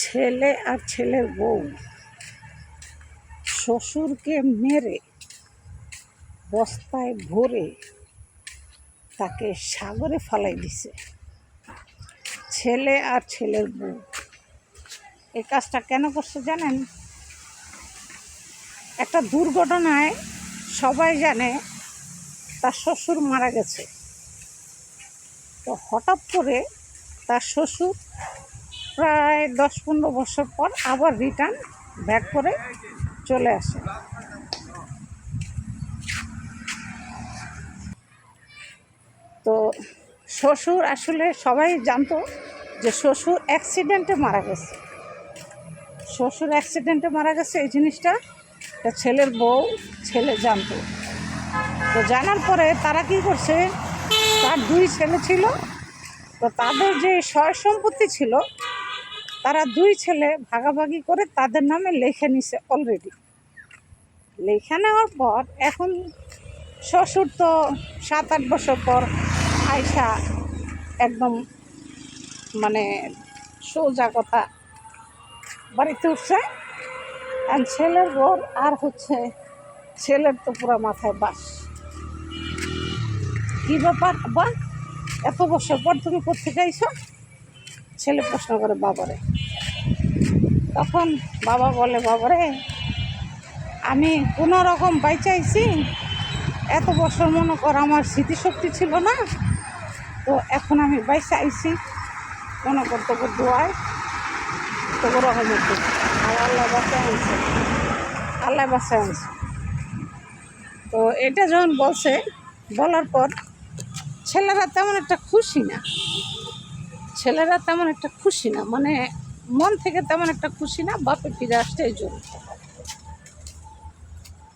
ছেলে আর ছেলের বউ। শ্বশুরকে মেরে, বস্তায় ভরে তাকে সাগরে ফালাই দিছে। ছেলে আর ছেলের বউ। এই কাজটা কেন করছে জানেন? একটা দুর্ঘটনায় সবাই জানে তার শ্বশুর মারা গেছে। তো হঠাৎ করে তার শ্বশুর প্রায় দশ পনেরো বছর পর আবার রিটার্ন ব্যাক করে চলে আসে। তো শ্বশুর আসলে সবাই জানতো যে শ্বশুর অ্যাক্সিডেন্টে মারা গেছে। শ্বশুর অ্যাক্সিডেন্টে মারা গেছে, এই জিনিসটা ছেলের বউ, ছেলে জানতো। তো জানার পরে তারা কি করছে, তার দুই ছেলে ছিল, তো তাদের যে সয় সম্পত্তি ছিল তারা দুই ছেলে ভাগাভাগি করে তাদের নামে লেখে নিছে অলরেডি লেখা নেওয়ার পর এখন শ্বশুর তো সাত আট বছর পর আয়সা একদম মানে সোজা কথা বাড়িতে উঠছে। আর ছেলের বর আর হচ্ছে ছেলের তো পুরো মাথায় বাস। কী ব্যাপার? বা এত বছর পর তুমি কোথেকে আইছো ছেলে প্রশ্ন করে, বাবারে। তখন বাবা বলে, বাবারে, আমি কোনো রকম বাইচাইছি এত বছর মনে কর আমার স্মৃতিশক্তি ছিল না। তো এখন আমি বাইসে আইছি মনে কর তোকে দোয়ায় তোকে রকমের দিকে আর আল্লাহ বাসায় আনছে। আল্লাহ বাসায় আনছে। তো এটা যখন বলছে, বলার পর ছেলেরা তেমন একটা খুশি না। ছেলেরা তেমন একটা খুশি না মানে মন থেকে তেমন একটা খুশি না, বাপে ফিরে আসতে এই জন্য।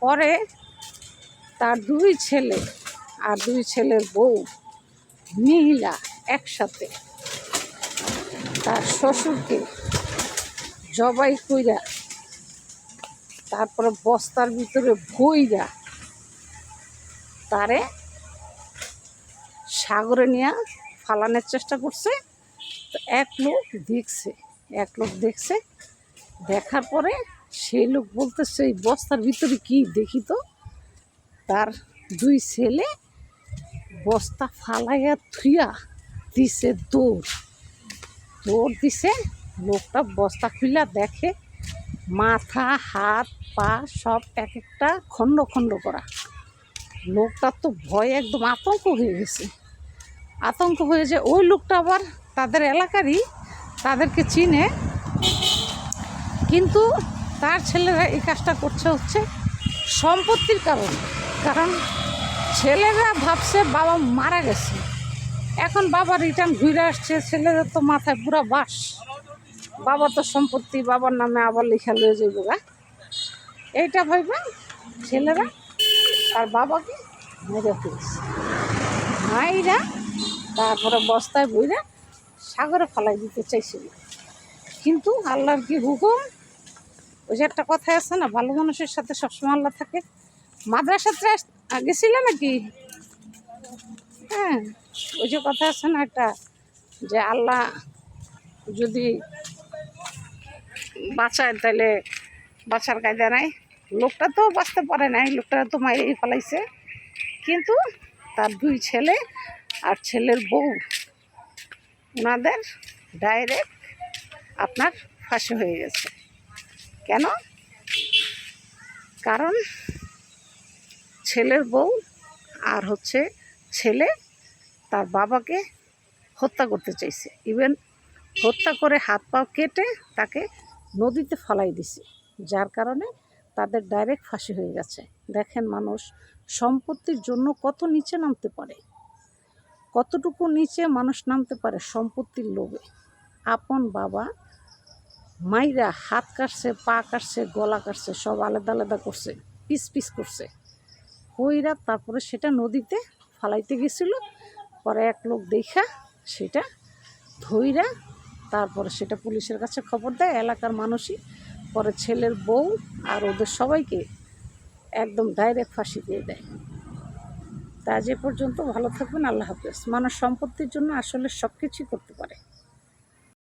পরে তার দুই ছেলে আর দুই ছেলের বউ মহিলা একসাথে তার শ্বশুরকে জবাই কইরা, তারপরে বস্তার ভিতরে ভইরা তারে সাগরে নিয়ে ফালানোর চেষ্টা করছে। তো এক লোক দেখছে, এক লোক দেখছে, দেখার পরে সেই লোক বলতে সেই বস্তার ভিতরে কি দেখি তো? তার দুই ছেলে বস্তা ফালাইয়া থুইয়া দিছে দৌড়। দৌড় দিছে, লোকটা বস্তা খুইলা দেখে, মাথা, হাত, পা সব এক একটা খণ্ড খণ্ড করা। লোকটার তো ভয় একদম আতঙ্ক হয়ে গেছে। আতঙ্ক হয়ে যে ওই লোকটা আবার তাদের এলাকারই তাদেরকে চিনে, কিন্তু তার ছেলেরা এই কাজটা করছে হচ্ছে সম্পত্তির কারণে। কারণ ছেলেরা ভাবছে বাবা মারা গেছে। এখন বাবা রিটার্ন ঘুরে আসছে, ছেলেদের তো মাথায় পুরো বাস। বাবা তো সম্পত্তি, বাবার নামে আবার লেখা লয়ে যাইব গা। এইটা ভাইবা ছেলেরা তার বাবাকে মেরে ফেলছে। মাইরা তারপরে বস্তায় বইরা সাগরে ফালাই দিতে চাইছিল। কিন্তু আল্লাহর কি হুকুম? ওই যে একটা কথা আছে না, ভালো মানুষের সাথে সবসময় আল্লাহ থাকে। মাদ্রাসাতে গেছিলে নাকি? হ্যাঁ ওই যে কথা আছে না একটা, যে আল্লাহ যদি বাঁচায় তাহলে বাঁচার কায়দা নাই। লোকটা তো বাঁচতে পারে নাই, লোকটা তো মাইরেই ফেলাইছে। কিন্তু তার দুই ছেলে আর ছেলের বউ ওনাদের ডাইরেক্ট আপনার ফাঁসি হয়ে গেছে। কেন? কারণ ছেলের বউ আর হচ্ছে ছেলে তার বাবাকে হত্যা করতে চাইছে। ইভেন হত্যা করে হাত পা কেটে তাকে নদীতে ফলাই দিছে, যার কারণে তাদের ডাইরেক্ট ফাঁসি হয়ে গেছে। দেখেন মানুষ, সম্পত্তির জন্য কত নিচে নামতে পারে। কতটুকু নিচে মানুষ নামতে পারে সম্পত্তির লোভে? আপন বাবা, মাইরা হাত কাটছে, পা কাটছে, গলা কাটছে, সব আলাদা আলাদা করছে, পিস পিস করছে। কইরা তারপরে সেটা নদীতে ফালাইতে গেছিল, পরে এক লোক দেখা সেটা ধইরা তারপরে সেটা পুলিশের কাছে খবর দেয়, এলাকার মানুষই। পরে ছেলের বউ আর ওদের সবাইকে একদম ডাইরেক্ট ফাঁসি দিয়ে দেয়। তা যে পর্যন্ত ভালো থাকবেন, আল্লাহ হাফেজ। মানুষ সম্পত্তির জন্য আসলে সব কিছুই করতে পারে।